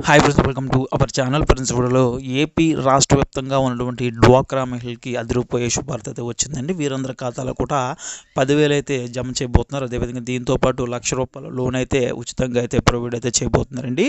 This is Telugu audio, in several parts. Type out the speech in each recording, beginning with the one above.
Hi friends welcome to our channel friends వీడియోలో ఏపీ రాష్ట్ర వ్యాప్తంగా ఉన్నటువంటి డ్వాక్రా మహిళకి అదిరిపోయే శుభార్త అయితే వచ్చిందండి. వీరందరి ఖాతాలో కూడా పదివేలు అయితే జమ చేయబోతున్నారు. అదేవిధంగా దీంతో పాటు లక్ష రూపాయల లోన్ అయితే ఉచితంగా అయితే ప్రొవైడ్ అయితే చేయబోతున్నారండి.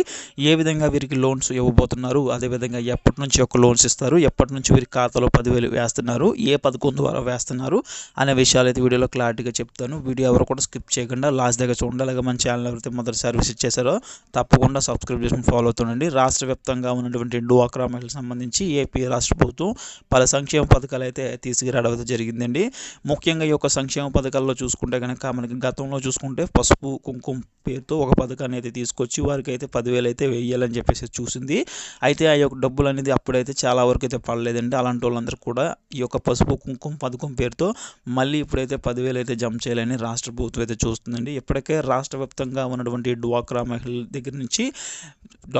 ఏ విధంగా వీరికి లోన్స్ ఇవ్వబోతున్నారు? అదేవిధంగా ఎప్పటి నుంచి ఒక లోన్స్ ఇస్తారు? ఎప్పటి నుంచి వీరి ఖాతాలో పదివేలు వేస్తున్నారు? ఏ పథకం ద్వారా వేస్తున్నారు? అనే విషయాలు అయితే వీడియోలో క్లారిటీగా చెప్తాను. వీడియో ఎవరు కూడా స్కిప్ చేయకుండా లాస్ట్ దగ్గర చూడండి. అలాగే మన ఛానల్ ఎవరైతే మొదటిసారి విజిట్ చేశారో తప్పకుండా సబ్స్క్రైబ్ చేసుకుని ఫాలో అవుతుండండి రాష్ట్ర వ్యాప్తంగా ఉన్నటువంటి డ్వాక్రా మహిళలకు సంబంధించి ఏపీ రాష్ట్ర ప్రభుత్వం పలు సంక్షేమ పథకాలు అయితే తీసుకురావడం జరిగిందండి. ముఖ్యంగా ఈ యొక్క సంక్షేమ పథకాల్లో చూసుకుంటే కనుక మనకి గతంలో చూసుకుంటే పసుపు కుంకుమ పేరుతో ఒక పథకాన్ని అయితే తీసుకొచ్చి వారికి అయితే పదివేలు అయితే వేయాలని చెప్పేసి చూసింది. అయితే ఆ యొక్క డబ్బులు అనేది అప్పుడైతే చాలా వరకు అయితే పడలేదండి. అలాంటి వాళ్ళందరూ కూడా ఈ యొక్క పసుపు కుంకుమ పథకం పేరుతో మళ్ళీ ఇప్పుడైతే పదివేలు అయితే జమ చేయాలని రాష్ట్ర ప్రభుత్వం అయితే చూస్తుందండి. ఇప్పటికే రాష్ట్ర వ్యాప్తంగా ఉన్నటువంటి డ్వాక్రా మహిళల దగ్గర నుంచి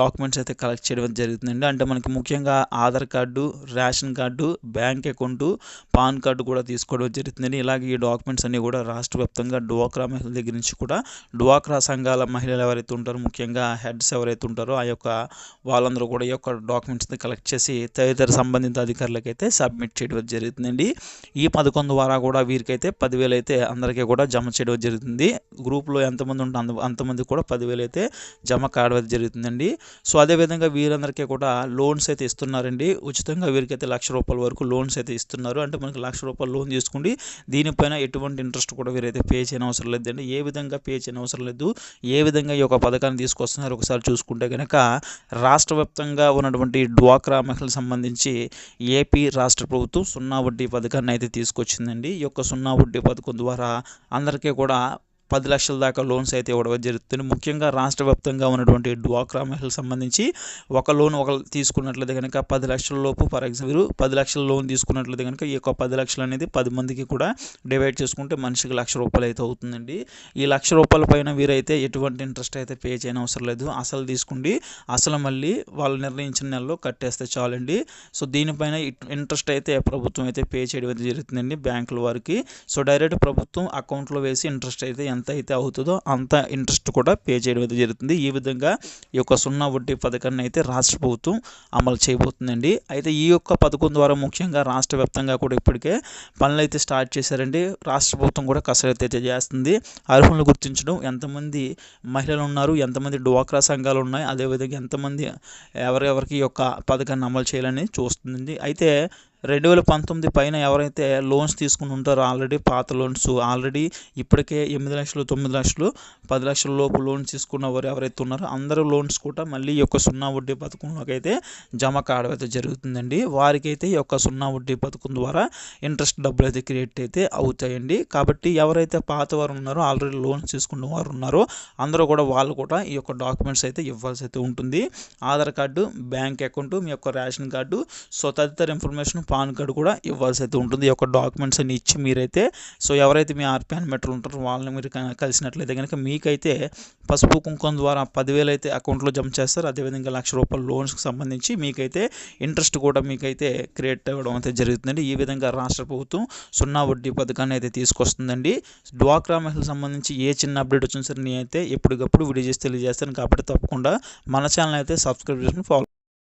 డాక్యుమెంట్స్ అయితే కలెక్ట్ చేయడం జరుగుతుందండి. అంటే మనకి ముఖ్యంగా Aadhaar card ration card bank account PAN card కూడా తీసుకోవడం జరుగుతుందండి. ఇలాగే ఈ డాక్యుమెంట్స్ అన్నీ కూడా రాష్ట్ర వ్యాప్తంగా డ్వాక్రా మహిళల దగ్గర నుంచి కూడా డ్వాక్రా సంఘాల మహిళలు ఎవరైతే ఉంటారో ముఖ్యంగా హెడ్స్ ఎవరైతే ఉంటారో ఆ యొక్క వాళ్ళందరూ కూడా ఈ యొక్క డాక్యుమెంట్స్ని కలెక్ట్ చేసి తదితర సంబంధిత అధికారులకైతే సబ్మిట్ చేయడం జరుగుతుందండి. ఈ పథకం ద్వారా కూడా వీరికైతే పదివేలు అయితే అందరికీ కూడా జమ చేయడం జరుగుతుంది. గ్రూప్లో ఎంతమంది ఉంటే అంత అంతమంది కూడా పదివేలు అయితే జమ కావడం జరుగుతుందండి. సో అదేవిధంగా వీరందరికీ కూడా లోన్స్ అయితే ఇస్తున్నారండి. ఉచితంగా వీరికైతే లక్ష రూపాయల వరకు లోన్స్ అయితే ఇస్తున్నారు. అంటే మనకి లక్ష రూపాయలు లోన్ తీసుకుండి. దీనిపైన ఎటువంటి ఇంట్రెస్ట్ కూడా వీరైతే పే చేయని అవసరం లేదండి. ఏ విధంగా పే చేయని అవసరం లేదు. ఏ విధంగా ఈ యొక్క పథకాన్ని తీసుకొస్తున్నారు ఒకసారి చూసుకుంటే కనుక రాష్ట్ర వ్యాప్తంగా ఉన్నటువంటి డ్వాక్రా మహిళలకు సంబంధించి ఏపీ రాష్ట్ర ప్రభుత్వం సున్నా వడ్డీ పథకాన్ని అయితే తీసుకొచ్చిందండి. ఈ యొక్క సున్నా వడ్డీ పథకం ద్వారా అందరికీ కూడా పది లక్షల దాకా లోన్స్ అయితే ఇవ్వడం జరుగుతుంది. ముఖ్యంగా రాష్ట్ర వ్యాప్తంగా ఉన్నటువంటి డ్వాక్రా మహిళలకు సంబంధించి ఒక లోన్ ఒక తీసుకున్నట్లయితే కనుక పది లక్షల లోపు ఫర్ ఎగ్జాంపుల్ పది లక్షల లోన్ తీసుకున్నట్లయితే కనుక ఈ యొక్క పది లక్షలు అనేది పది మందికి కూడా డివైడ్ చేసుకుంటే మనిషికి లక్ష రూపాయలు అయితే అవుతుందండి. ఈ లక్ష రూపాయల పైన వీరైతే ఎటువంటి ఇంట్రెస్ట్ అయితే పే చేయని అవసరం లేదు. అసలు తీసుకుండి. అసలు మళ్ళీ వాళ్ళు నిర్ణయించిన నెలలో కట్టేస్తే చాలండి. సో దీనిపైన ఇంట్రెస్ట్ అయితే ప్రభుత్వం అయితే పే చేయడం అయితే జరుగుతుందండి బ్యాంకుల వారికి. సో డైరెక్ట్ ప్రభుత్వం అకౌంట్లో వేసి ఇంట్రెస్ట్ అయితే ఎంత అయితే అవుతుందో అంత ఇంట్రెస్ట్ కూడా పే చేయడం అయితే జరుగుతుంది. ఈ విధంగా ఈ యొక్క సున్నా వడ్డీ పథకాన్ని అయితే రాష్ట్ర ప్రభుత్వం అమలు చేయబోతుందండి. అయితే ఈ యొక్క పథకం ద్వారా ముఖ్యంగా రాష్ట్ర వ్యాప్తంగా కూడా ఇప్పటికే పనులు అయితే స్టార్ట్ చేశారండి. రాష్ట్ర ప్రభుత్వం కూడా కసరత్తు అయితే చేస్తుంది. అర్హులను గుర్తించడం ఎంతమంది మహిళలు ఉన్నారు ఎంతమంది డ్వాక్రా సంఘాలు ఉన్నాయి అదేవిధంగా ఎంతమంది ఎవరెవరికి ఈ యొక్క పథకాన్ని అమలు చేయాలని చూస్తుంది అయితే రెండు వేల పంతొమ్మిది పైన ఎవరైతే లోన్స్ తీసుకుని ఉంటారో ఆల్రెడీ పాత లోన్స్ ఆల్రెడీ ఇప్పటికే ఎనిమిది లక్షలు తొమ్మిది లక్షలు పది లక్షల లోపు లోన్స్ తీసుకున్న వారు ఎవరైతే ఉన్నారో అందరూ లోన్స్ కూడా మళ్ళీ ఈ యొక్క సున్నా వడ్డీ పథకంలోకి అయితే జమ కావడం అయితే జరుగుతుందండి. వారికి అయితే ఈ యొక్క సున్నా వడ్డీ పథకం ద్వారా ఇంట్రెస్ట్ డబ్బులు అయితే క్రియేట్ అయితే అవుతాయండి. కాబట్టి ఎవరైతే పాత వారు ఉన్నారో ఆల్రెడీ లోన్స్ తీసుకున్న వారు ఉన్నారో అందరూ కూడా వాళ్ళు కూడా ఈ యొక్క డాక్యుమెంట్స్ అయితే ఇవ్వాల్సి అయితే ఉంటుంది. ఆధార్ కార్డు బ్యాంక్ అకౌంట్ మీ యొక్క రేషన్ కార్డు సో తదితర ఇన్ఫర్మేషన్ పాన్ కార్డు కూడా ఇవ్వాల్సి అయితే ఉంటుంది. ఈ యొక్క డాక్యుమెంట్స్ అన్ని ఇచ్చి మీరైతే సో ఎవరైతే మీ ఆర్పిఎన్ మెటర్ ఉంటారో వాళ్ళని మీరు కలిసినట్లయితే కనుక మీకైతే పసుపు కుంకుమ ద్వారా పదివేలు అయితే అకౌంట్లో జమ చేస్తారు. అదేవిధంగా లక్ష రూపాయల లోన్స్కి సంబంధించి మీకైతే ఇంట్రెస్ట్ కూడా మీకైతే క్రియేట్ అవ్వడం అయితే జరుగుతుందండి. ఈ విధంగా రాష్ట్ర ప్రభుత్వం సున్నా వడ్డీ పథకాన్ని అయితే తీసుకొస్తుందండి. డ్వాక్రా మహిళలకు సంబంధించి ఏ చిన్న అప్డేట్ వచ్చినా సరే నేను అయితే ఎప్పటికప్పుడు వీడియో చేసి తెలియజేస్తాను. కాబట్టి తప్పకుండా మన ఛానల్ అయితే సబ్స్క్రైబ్ చేసుకుని ఫాలో